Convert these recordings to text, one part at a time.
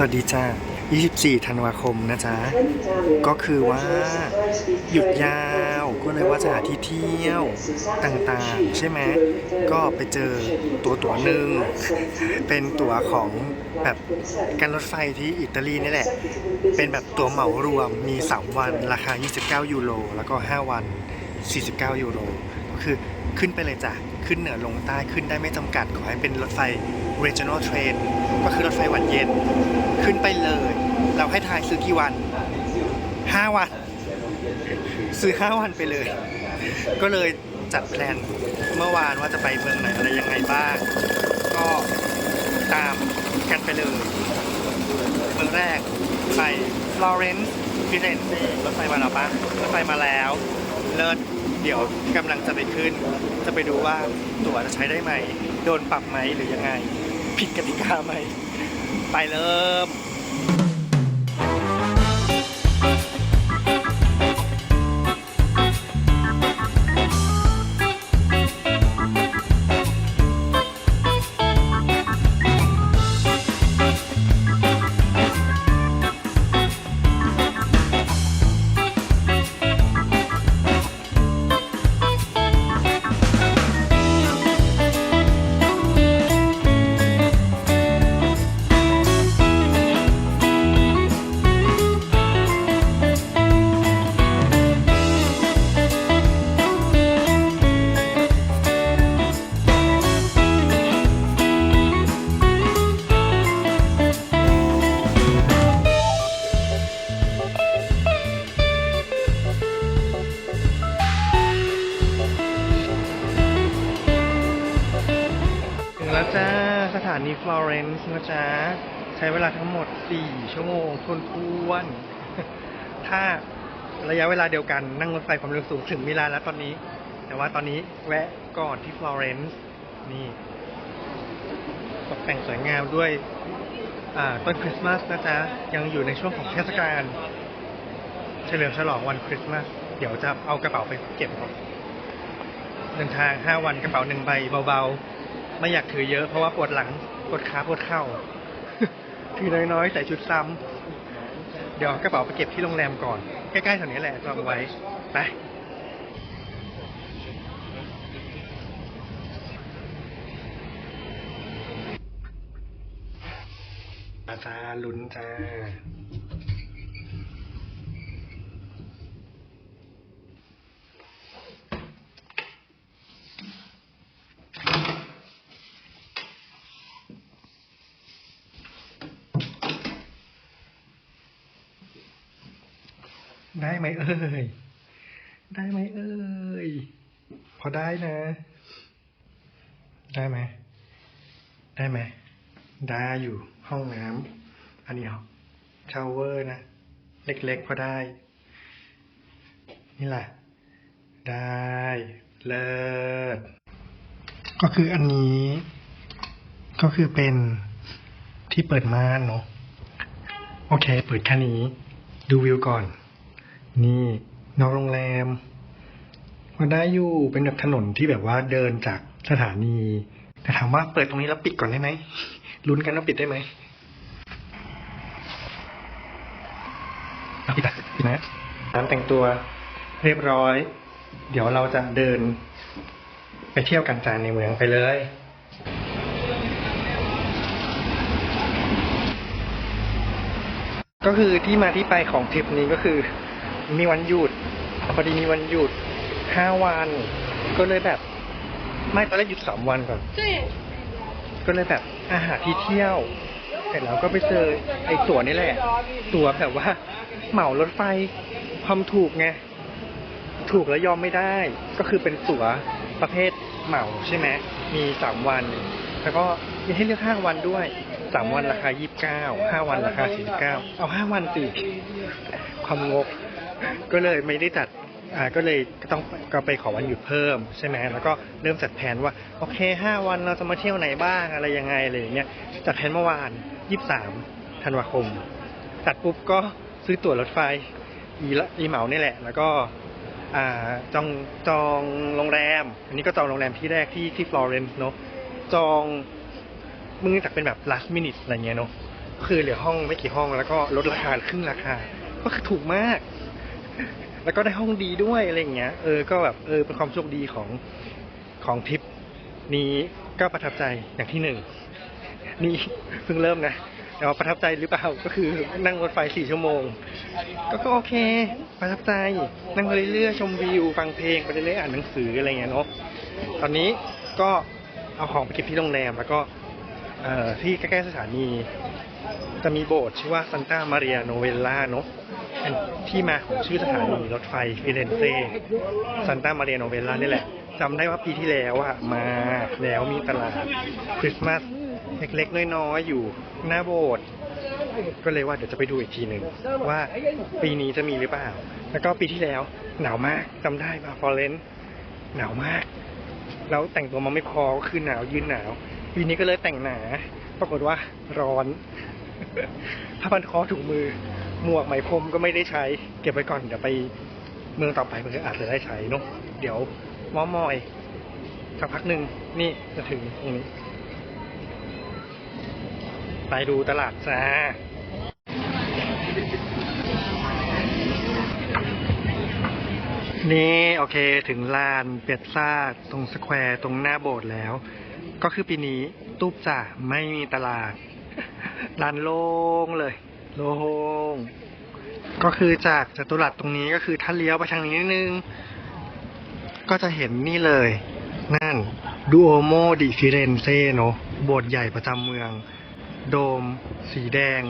สวัสดีจ้า 24 ธันวาคมนะจ๊ะ ก็คือว่าหยุดยาวก็เลยว่าจะหาที่เที่ยวต่างๆ ใช่ไหม ก็ไปเจอตัวตั๋วหนึ่ง เป็นตั๋วของแบบการรถไฟที่อิตาลีนี่แหละ เป็นแบบตั๋วเหมารวมมี 3 วันราคา 29 ยูโร แล้วก็ 5 วัน 49 ยูโร ก็คือขึ้นไปเลยจ้ะ ขึ้นเหนือลงใต้ขึ้นได้ไม่จำกัดขอให้เป็นรถไฟ regional train ก็คือรถไฟหวันเย็น ขึ้นไปเลย เราให้ทายซื้อกี่วัน 5 วัน ซื้อ 5 วันไปเลย ก็เลยจัดแพลนเมื่อวานว่าจะไปเมืองไหนอะไรยังไงบ้าง ก็ตามกันไปเลยเมืองแรกไปฟลอเรนซ์ฟิเรนเซ่รถไฟมาแล้วปะรถไฟมาแล้ว เลิศเดี๋ยวกำลังจะไปขึ้น จะไปดูว่าตั๋วจะใช้ได้ไหม โดนปรับไหมหรือยังไง ผิดกติกาไหมไปเริ่ม วนทวน ถ้าระยะเวลาเดียวกันนั่งรถไฟความเร็วสูงถึงมิลานแล้วตอนนี้ แต่ว่าตอนนี้แวะก่อนที่ฟลอเรนซ์นี่ตกแต่งสวยงามด้วยต้นคริสต์มาสนะจ๊ะ ยังอยู่ในช่วงของเทศกาลเฉลิมฉลองวันคริสต์มาสเดี๋ยวจะเอากระเป๋าไปเก็บก่อนเดินทาง5วันกระเป๋าหนึ่งใบเบาๆ ไม่อยากถือเยอะเพราะว่าปวดหลังปวดขาปวดเข่าถือน้อยๆ ใส่ชุดซ้ำ เดี๋ยวเอากระเป๋าไปเก็บที่โรงแรมก่อน ใกล้ๆแถวนี้แหละจองไว้ ไป อาจาลุ้นจ้า ได้ไหมเอ่ย ได้ไหมเอ่ย พอได้นะ ได้ไหม ได้ไหม ได้อยู่ห้องน้ำอันนี้เชาวเวอร์นะ เล็กๆพอได้ นี่แหละ ได้เลิศก็คืออันนี้ ก็คือเป็นที่เปิดม่านเนาะโอเค เปิดแค่นี้ ดูวิวก่อน นี่นอกโรงแรมมาได้อยู่เป็นแบบถนนที่แบบว่าเดินจากสถานี แต่ถามว่าเปิดตรงนี้แล้วปิดก่อนได้ไหมลุ้นกันว่าปิดได้ไหมปิดนะปิดนะน้ำแต่งตัวเรียบร้อย เดี๋ยวเราจะเดิน ไปเที่ยวกันจานในเมืองไปเลยก็คือที่มาที่ไปของทริปนี้ก็คือ มีวันหยุด พอดีมีวันหยุดห้าวัน ก็เลยแบบ ไม่ตอนแรกหยุดสามวันก่อน ก็เลยแบบอาหารที่เที่ยว เสร็จแล้วก็ไปเจอไอ้ตั๋วนี่แหละ ตั๋วแบบว่า เหมารถไฟความถูกไง ถูกแล้วยอมไม่ได้ ก็คือเป็นตั๋วประเภทเหมาใช่ไหม มีสามวัน แล้วก็มีให้เลือกห้าวันด้วยสามวันราคายี่สิบเก้าห้าวันราคาสี่สิบเก้าเอาห้าวันสิความงก ก็เลยไม่ได้จัดอ่าก็เลยก็ต้องก็ไปขอวันหยุดเพิ่มใช่ไหมแล้วก็เริ่มจัดแผนว่าโอเคห้าวันเราจะมาเที่ยวไหนบ้างอะไรยังไงอะไรอย่างเงี้ยจัดแผนเมื่อวานยี่สิบสามธันวาคมจัดปุ๊บก็ซื้อตั๋วรถไฟอีละอีเหมาเนี่แหละ แล้วก็อ่าจองจองโรงแรม อันนี้ก็จองโรงแรมที่แรกที่ที่ฟลอเรนซ์เนาะจองมึงจากเป็นแบบ last minute อะไรเงี้ยเนาะคือเหลือห้องไม่กี่ห้องแล้วก็ลดราคาครึ่งราคา ก็คือถูกมาก แล้วก็ได้ห้องดีด้วยอะไรอย่างเงี้ย เออ ก็แบบ เออ เป็นความโชคดีของของทริปนี้ก็ประทับใจอย่างที่หนึ่ง นี่เพิ่งเริ่มนะแต่ว่าประทับใจหรือเปล่า ก็คือนั่งรถไฟสี่ชั่วโมง ก็ก็โอเค ประทับใจ นั่งไปเรื่อยๆชมวิว ฟังเพลงไปเรื่อยๆอ่านหนังสืออะไรเงี้ยเนาะ ตอนนี้ก็เอาของไปเก็บที่โรงแรมแล้วก็เอ่อที่ใกล้ๆสถานีจะมีโบสถ์ชื่อว่าซันตามาเรียโนเวลล่าเนาะ ที่มาของชื่อสถานีรถไฟฟิเรนเซ่ซันตามาเรียโนเวลล่านี่แหละจำได้ว่าปีที่แล้วอะมาแล้วมีตลาดคริสต์มาสเล็กๆน้อยๆอยู่หน้าโบสถ์ก็เลยว่าเดี๋ยวจะไปดูอีกทีหนึ่งว่าปีนี้จะมีหรือเปล่า แล้วก็ปีที่แล้วหนาวมากจำได้มาฟอเรนหนาวมาก แล้วแต่งตัวมาไม่พอก็คือหนาวยืนหนาว ปีนี้ก็เลยแต่งหนา ปรากฏว่าร้อนผ้าพันคอถุงมือ หมวกไหมพรมก็ไม่ได้ใช้ เก็บไว้ก่อนเดี๋ยวไปเมืองต่อไปมันก็อาจจะได้ใช้เนาะเดี๋ยวมอมอยสักพักหนึ่งนี่จะถึงตรงนี้ไปดูตลาดจ้านี่ โอเคถึงลานเปียซ่าตรงสแควร์ตรงหน้าโบสถ์แล้ว ก็คือปีนี้ตูบจ่าไม่มีตลาดลานโล่งเลย โล่งก็คือจากจัตุรัสตรงนี้ก็คือถ้าเลี้ยวไปทางนี้นิดนึง ก็จะเห็นนี่เลย นั่นดูโอโมดิฟิเรนเซเนาะโบสถ์ใหญ่ประจำเมือง โดม สีแดง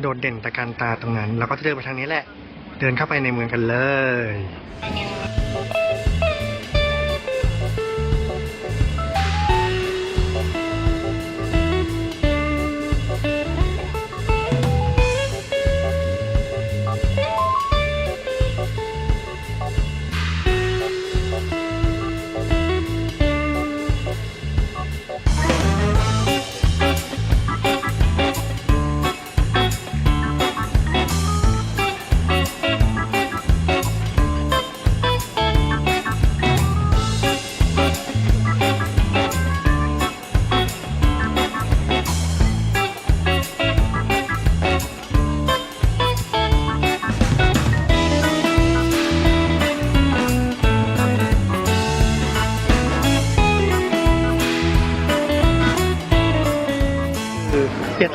โดดเด่นตะการตาตรงนั้นเราก็จะเดินไปทางนี้แหละ เดินเข้าไปในเมืองกันเลย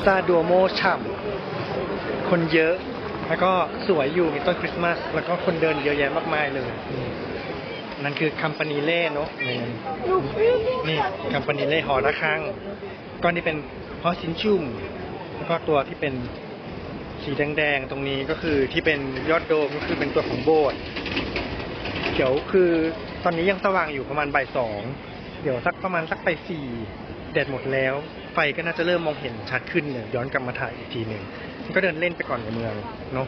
เปียซาดัวโมฉ่ำคนเยอะ แล้วก็สวยอยู่มีต้นคริสต์มาส แล้วก็คนเดินเยอะแยะมากมายเลยอืมนั่นคือคัมปานีเล่เนาะนี่นี่คัมปานีเล่หอระฆังก็นี่เป็นฮอสินชุ่ม แล้วก็ตัวที่เป็นสีแดงๆตรงนี้ก็คือที่เป็นยอดโดมก็คือเป็นตัวของโบสถ์เดี๋ยวคือตอนนี้ยังสว่างอยู่ประมาณบ่ายสอง เดี๋ยวสักประมาณสักไปสี่แดดหมดแล้ว ไฟก็น่าจะเริ่มมองเห็นชัดขึ้นเนี่ยย้อนกลับมาถ่ายอีกทีหนึ่งก็เดินเล่นไปก่อนในเมืองเนาะ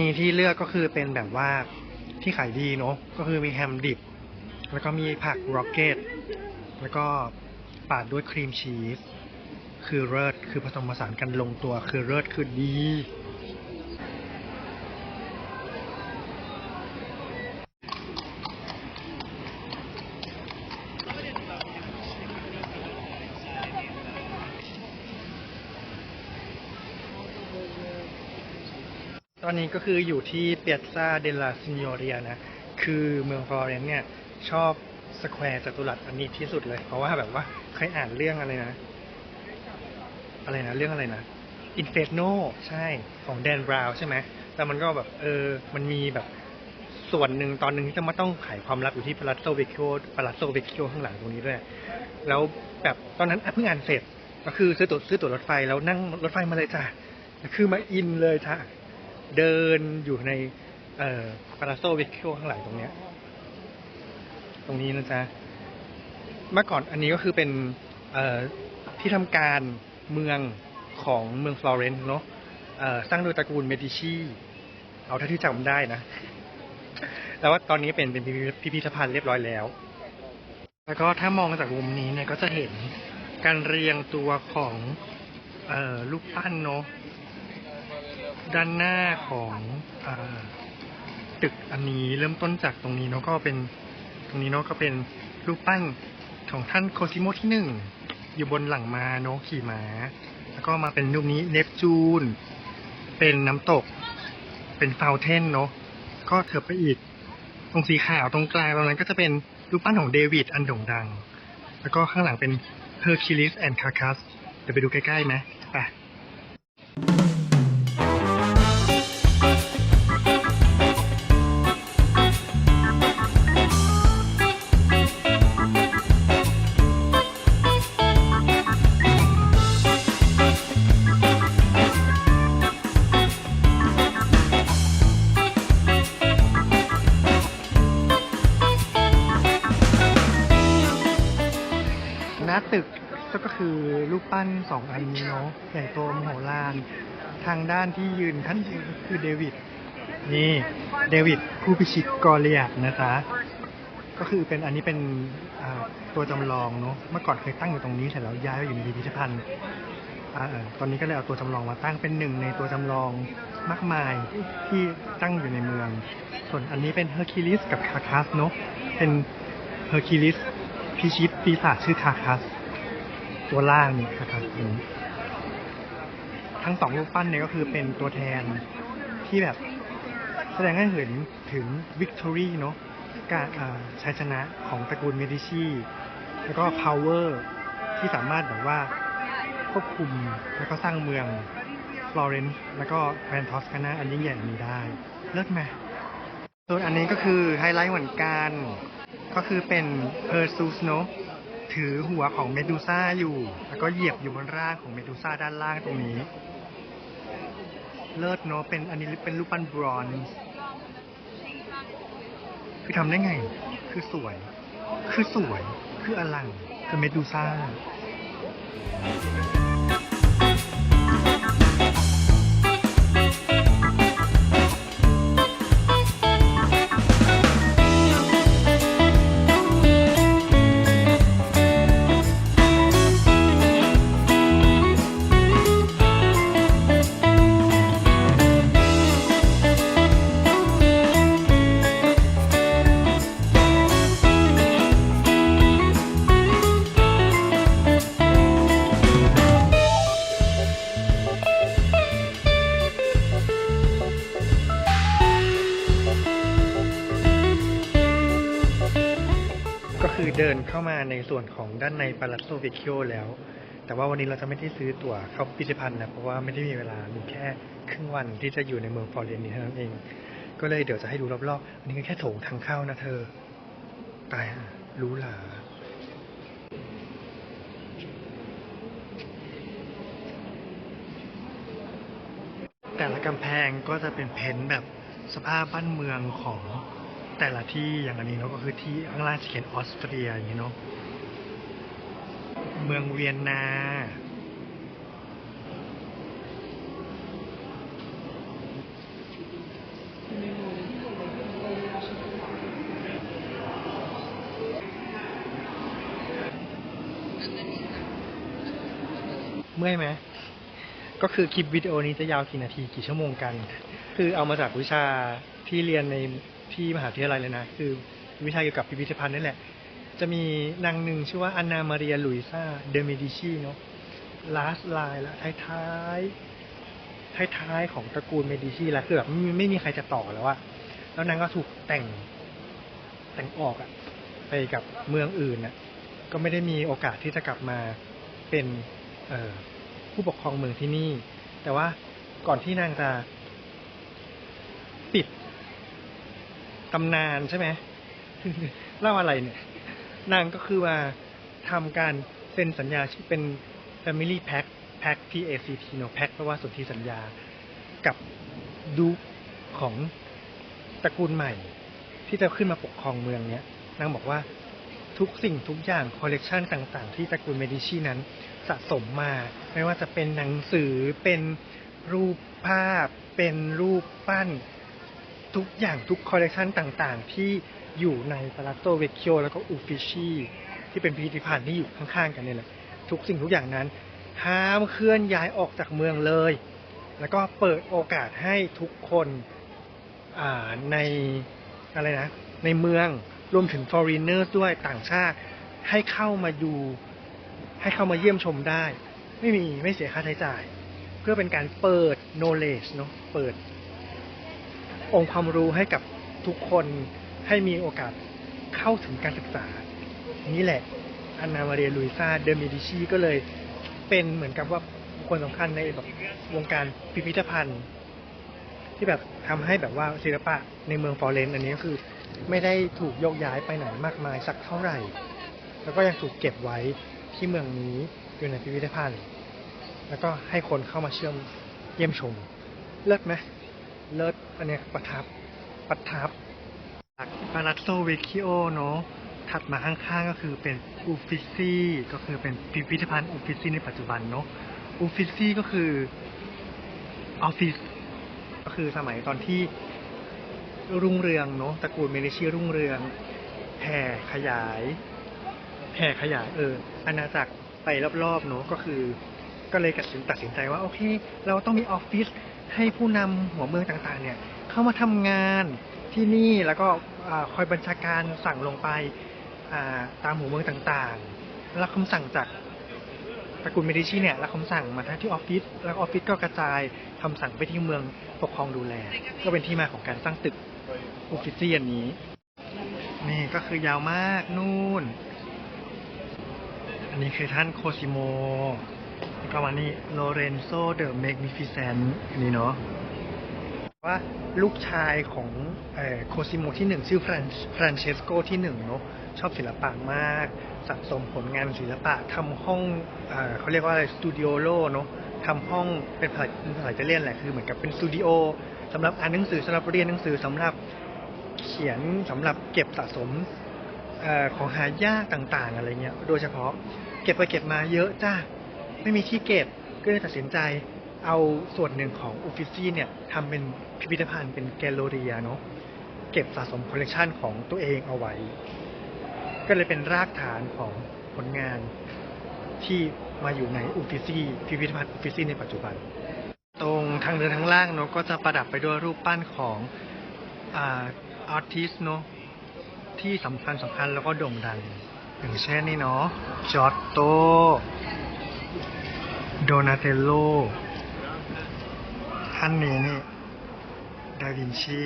ณีที่เลือกก็คือเป็นแบบว่าที่ขายดีเนาะก็คือมีแฮมดิบ แล้วก็มีผักร็อกเก็ตแล้วก็ปาดด้วยครีมชีสคือเลิศคือผสมผสานกันลงตัวคือเลิศคือดี อนนี้ก็คืออยู่ที่เปียซาเดล a ซิ g โ o เรียนะ คือเมืองฟลอเรนซ์เนี่ยชอบสแควร์จัตุรัสอันนี้ที่สุดเลย เพราะว่าแบบว่าเคยอ่านเรื่องอะไรนะ อะไรนะ เรื่องอะไรนะอินเฟ n โนใช่ของแดนบราวน์ใช่ไหมแต่มันก็แบบ เออ มันมีแบบส่วนหนึ่งตอนหนึ่งที่จะมาต้องไขความลับอยู่ที่พา a ั z โซเว c ิโอพา a ั z โซเว c ิโอข้างหลังตรงนี้ด้วย แล้วแบบตอนนั้นอะเพิ่งอ่านเสร็จ ก็คือซื้อตั๋วซื้อตั๋วรถไฟแล้วนั่งรถไฟมาเลยจ้ะคือมาอินเลยจ้ะ เดินอยู่ในเอ่อพาโซเว c ิโอข้างหลังตรงเนี้ย ตรงนี้นะจ๊ะ เมื่อก่อนอันนี้ก็คือเป็นเอ่อที่ทำการเมืองของเมืองฟลอเรนซ์เนาะเอ่อสร้างโดยตระกูลเมดิชีเอาเท่าที่จำได้นะแต่ว่าตอนนี้เป็นเป็นพิพิธภัณฑ์เรียบร้อยแล้ว แล้วก็ถ้ามองจากมุมนี้เนี่ยก็จะเห็นการเรียงตัวของเอ่อรูปปั้นเนาะ ด้านหน้าของอตึกอันนี้เริ่มต้นจากตรงนี้เนาะก็เป็นตรงนี้เนาะก็เป็นรูปปั้นของท่านโคซิโมที่หนึ่งอยู่บนหลังมาเนาะขี่ม้า แล้วก็มาเป็นรูปนี้เนปจูน เป็นน้ำตก เป็นฟาวเทนเนาะก็เถิบไปอีก ตรงสีขาวตรงกลางตรงนั้นก็จะเป็นรูปปั้นของเดวิดอันโด่งดัง แล้วก็ข้างหลังเป็นเฮอร์คิลิสแอนด์คาคัสเดี๋ยวไปดูใกล้ๆไหมไป ก็คือรูปปั้นสองอันนี้เนาะใหญ่โตมโหฬารทางด้านที่ยืนท่านคือเดวิดนี่เดวิดผู้พิชิตกอริยัตนะจ๊ะก็คือเป็นอันนี้เป็นตัวจำลองเนาะเมื่อก่อนเคยตั้งอยู่ตรงนี้เสร็จแล้วย้ายไปอยู่ในพิพิธภัณฑ์ตอนนี้ก็เลยเอาตัวจำลองมาตั้งเป็นหนึ่งในตัวจำลองมากมายที่ตั้งอยู่ในเมือง ส่วนอันนี้เป็นเฮอร์คิลิสกับคาคัสเนาะเป็นเฮอร์คิลิสพิชิตปีศาจชื่อคาคัส ตัวล่างนี่คาคัสนี้ทั้งสองรูปปั้นเนี่ยก็คือเป็นตัวแทนที่แบบแสดงให้เห็นถึงวิกตอรี่เนาะการชัยชนะของตระกูลเมดิชีแล้วก็ power ที่สามารถแบบว่าควบคุมแล้วก็สร้างเมืองฟลอเรนซ์แล้วก็แกรนทอสคานาอันยิ่งใหญ่นี้ได้ เลิศไหมส่วนอันนี้ก็คือไฮไลท์เหมือนกัน ก็คือเป็นเพอร์ซูสเนาะ ถือหัวของเมดูซ่าอยู่ แล้วก็เหยียบอยู่บนร่างของเมดูซ่าด้านล่างตรงนี้ เลิศเนาะเป็นอันนี้เป็นรูปปั้นบรอนซ์คือทำได้ไง คือสวย คือสวย คืออลัง คือเมดูซ่า วนของด้านในปา a ั z โซเว c ิโอแล้ว แต่ว่าวันนี้เราจะไม่ได้ซื้อตั๋วเข้าพิพิธภัณฑ์นะเพราะว่าไม่ได้มีเวลามีแค่ครึ่งวันที่จะอยู่ในเมืองฟลอเรนนี้เท่านั้นเอง ก็เลยเดี๋ยวจะให้ดูรอบๆอันนี้ก็แค่โถงทางเข้านะเธอตายรู้หลาแต่ละกำแพงก็จะเป็นเพ้นท์แบบสภาพบ้านเมืองของแต่ละที่อย่างอันนี้เนาะก็คือที่ข้างล่างเขียนออสเตรียอย่างนี้เนาะ เมืองเวียนนา เมื่อยไหม ก็คือคลิปวิดีโอนี้จะยาวกี่นาทีกี่ชั่วโมงกัน คือเอามาจากวิชาที่เรียนในที่มหาวิทยาลัยเลยนะ คือวิชาเกี่ยวกับพิพิธภัณฑ์นั่นแหละ จะมีนางหนึ่งชื่อว่าอันนามาเรียลุยซาเดเมดิชีเนาะลาสไลน์ละท้ายท้ายท้ายท้ายของตระกูลเมดิชีแล้วคือแบบไม่ไม่มีใครจะต่อแล้วอะแล้วนางก็ถูกแต่งแต่งออกอะไปกับเมืองอื่นอะก็ไม่ได้มีโอกาสที่จะกลับมาเป็นผู้ปกครองเมืองที่นี่ แต่ว่าก่อนที่นางจะปิดตำนานใช่ไหมเล่าอะไรเนี่ย นางก็คือว่าทำการเซ็นสัญญาที่เป็น Family Pact Pact P A C T เนอะ Pact แปลว่าสนธิสัญญากับดูของตระกูลใหม่ ที่จะขึ้นมาปกครองเมืองเนี้ยนางบอกว่าทุกสิ่งทุกอย่างคอลเลกชันต่างๆ ที่ตระกูลเมดิชีนั้นสะสมมา ไม่ว่าจะเป็นหนังสือเป็นรูปภาพ เป็นรูปปั้น ทุกอย่างทุกคอลเลกชันต่างๆ ที่ อยู่ในปา a าโตเวคิโอแล้วก็อูฟิชีที่เป็นพิพิธภัณฑ์ที่อยู่ข้างๆกันเนี่ยแหละทุกสิ่งทุกอย่างนั้นห้ามเคลื่อนย้ายออกจากเมืองเลย แล้วก็เปิดโอกาสให้ทุกคนอ่าในอะไรนะ ในเมืองรวมถึง foreigners ด้วยต่างชาติให้เข้ามาดู ให้เข้ามาเยี่ยมชมได้ ไม่มีไม่เสียค่าใช้จ่าย เพื่อเป็นการเปิด knowledge เนอะเปิด องค์ความรู้ให้กับทุกคน ให้มีโอกาสเข้าถึงการศึกษา นี่แหละอันนามาเรียลุยซาเดอเมดิชีก็เลยเป็นเหมือนกับว่าคคลสำคัญในแบบวงการพิพิธภัณฑ์ ที่แบบทำให้แบบว่าศิลปะในเมืองฟลอเรนซ์อันนี้ก็คือ ไม่ได้ถูกโยกย้ายไปไหนมากมายสักเท่าไหร่ แล้วก็ยังถูกเก็บไว้ที่เมืองนี้อยู่ในพิพิธภัณฑ์ แล้วก็ให้คนเข้ามาเชื่อมเยี่ยมชม เลิศไหมเลิศอันนี้ประทับประทับ ปาลัตโซเวคิโอเนาะถัดมาข้างๆก็คือเป็นอูฟิซีก็คือเป็นพิพิธภัณฑ์อูฟิซีในปัจจุบันเนาะอูฟิซีก็คือออฟฟิศก็คือสมัยตอนที่รุ่งเรืองเนาะตระกูลเมดิชีรุ่งเรืองแผ่ขยายแผ่ขยายเอออาณาจักรไปรอบๆเนาะก็คือ ก็เลยตัดสินตัดสินใจว่าโอเค เราต้องมีออฟฟิศให้ผู้นำหัวเมืองต่างๆ เนี่ย เข้ามาทำงาน ที่นี่แล้วก็คอยบัญชาการสั่งลงไปตามหัวเมืองต่างๆ รับคำสั่งจากตระกูลเมดิชีเนี่ยรับคำสั่งมาที่ออฟฟิศแล้วออฟฟิศก็กระจายคำสั่งไปที่เมืองปกครองดูแล ก็เป็นที่มาของการสร้างตึกออฟฟิศอันนี้ นี่ก็คือยาวมากนู่น อันนี้คือท่านโคซิโมแล้วก็มานี่โลเรนโซเดอะเมกนิฟิเซนอันนี้เนาะ ว่าลูกชายของโคซิโมที่หนึ่งชื่อฟรานฟรนเชสโกที่หนึ่งเนาะชอบศิลปะมาก สะสมผลงานศิลปะทำห้องเอเขาเรียกว่าอะไรสตูดิโอโลเนาะทำห้องเป็นภาษาเป็นภาษาเลียนแหละคือเหมือนกับเป็นสตูดิโอสำหรับอ่านหนังสือสำหรับเรียนหนังสือสำหรับเขียนสำหรับเก็บสะสมอของหายากต่างๆอะไรเงี้ยโดยเฉพาะเก็บไปเก็บมาเยอะจ้าไม่มีที่เก็บก็เลยตัดสินใจ เอาส่วนหนึ่งของอูฟิซี่เนี่ยทำเป็นพิพิธภัณฑ์เป็นแกลเลอเรียเนาะเก็บสะสมคอลเลกชันของตัวเองเอาไว้ ก็เลยเป็นรากฐานของผลงานที่มาอยู่ในอูฟิซี่พิพิธภัณฑ์อูฟิซี่ในปัจจุบัน ตรงทางเดินทางล่างเนาะก็จะประดับไปด้วยรูปปั้นของอาร์ติสเนาะที่สำคัญสำคัญแล้วก็โด่งดัง อย่างเช่นนี่เนาะจอตโตโดนาเตโล ท่านนี้นี่ ดาวินชี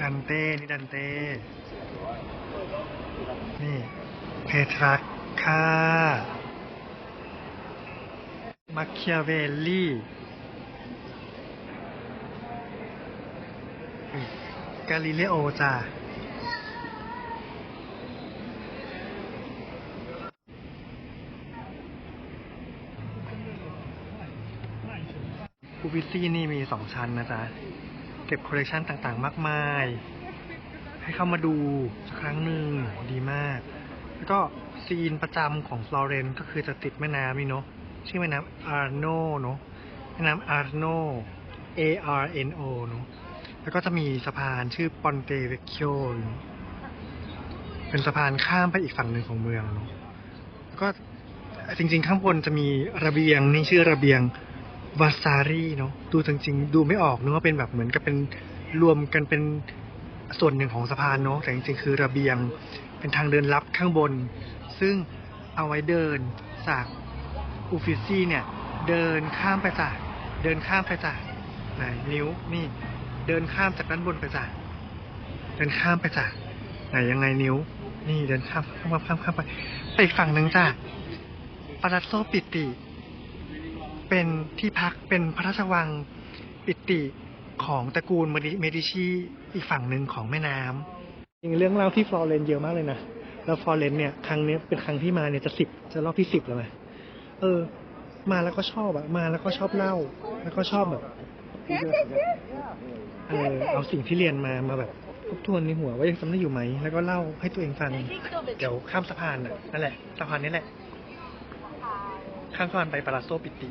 ดันเต้ นี่ดันเต้ นี่ เพทรัคคามาคิอาเวลลี่กาลิเลโอจ้าอู บิซี่นี่มีสองชั้นนะจ๊ะ เก็บคอลเลกชันต่างๆ มากมาย ให้เข้ามาดูสักครั้งหนึ่งดีมาก แล้วก็ซีนประจำของฟลอเรนซ์ก็คือจะติดแม่น้ำนี่เนาะชื่อแม่น้ำอาร์โนเนาะแม่น้ำอาร์โน A R N O เนาะแล้วก็จะมีสะพานชื่อปอนเตเวคิโอเป็นสะพานข้ามไปอีกฝั่งหนึ่งของเมืองเนาะแล้วก็จริง ๆ ข้างบนจะมีระเบียงนี่ชื่อระเบียง วาซารีเนาะดูจริงๆดูไม่ออกเนึกว่าเป็นแบบเหมือนกับเป็นรวมกันเป็นส่วนหนึ่งของสะพานเนาะแต่จริงๆคือระเบียงเป็นทางเดินลับข้างบน ซึ่งเอาไว้เดินจากอูฟิซี่เนี่ย เดินข้ามไปจ้ะเดินข้ามไปจ้ะไหนนิ้วนี่ เดินข้ามจากด้านบนไปจ้ะเดินข้ามไปจ้ะไหนยังไงนิ้ว นี่เดินข้ามข้ามข้ามข้ามไปไปอีกฝั่งหนึ่งจ้ะปาราโซปิติ เป็นที่พักเป็นพระราชวังปิติของตระกูลเมดิเมดิชีอีกฝั่งหนึ่งของแม่น้ำจริงเรื่องเล่าที่ฟลอเรนเยอะมากเลยนะแล้วฟลอเรนเนี่ยครั้งนี้เป็นครั้งที่มาเนี่ยจะสิบจะรอบที่สิบแล้วไหมเออ มาแล้วก็ชอบอะมาแล้วก็ชอบเล่า แล้วก็ชอบแบบเออเอาสิ่งที่เรียนมามาแบบทบทวนในหัวว่ายังจำได้อยู่ไหม แล้วก็เล่าให้ตัวเองฟัง เดี๋ยวข้ามสะพานน่ะนั่นแหละ สะพานนี้แหละ ข้างสะพานไปปาราโซปิติ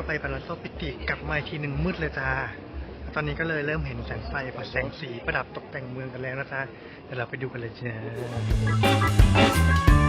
ะพานแป๊บเดียวไปปาราโซปิติกลับมาอีกทีหนึ่งมืดเลยจ้า ตอนนี้ก็เลยเริ่มเห็นแสงไฟแสงสีประดับตกแต่งเมืองกันแล้วนะจ๊ะเดี๋ยวเราไปดูกันเลยจ้า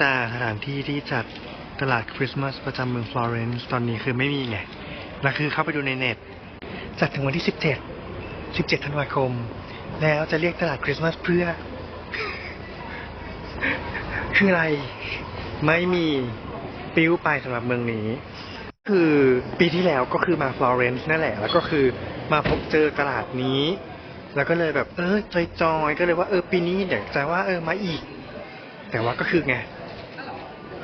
จ้าสถานที่ที่จัดตลาดคริสต์มาสประจำเมืองฟลอเรนซ์ตอนนี้คือไม่มีไงแล้วคือเข้าไปดูในเน็ต จัดถึงวันที่ 17 17 ธันวาคม แล้วจะเรียกตลาดคริสต์มาสเพื่อ คืออะไร ไม่มีปิ้วไปสำหรับเมืองนี้ คือปีที่แล้วก็คือมาฟลอเรนซ์นั่นแหละ แล้วก็คือมาพบเจอตลาดนี้ แล้วก็เลยแบบ เออจอยจอยๆก็เลยว่าเออปีนี้เดี๋ยจะว่าเออมาอีก แต่ว่าก็คือไง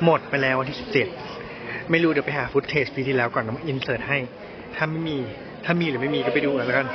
หมดไปแล้ววันที่สิบเจ็ดไม่รู้เดี๋ยวไปหาฟุตเทจปีที่แล้วก่อนแล้วมาอินเสิร์ตให้ ถ้าไม่มี ถ้ามีหรือไม่มีก็ไปดูกันแล้วกัน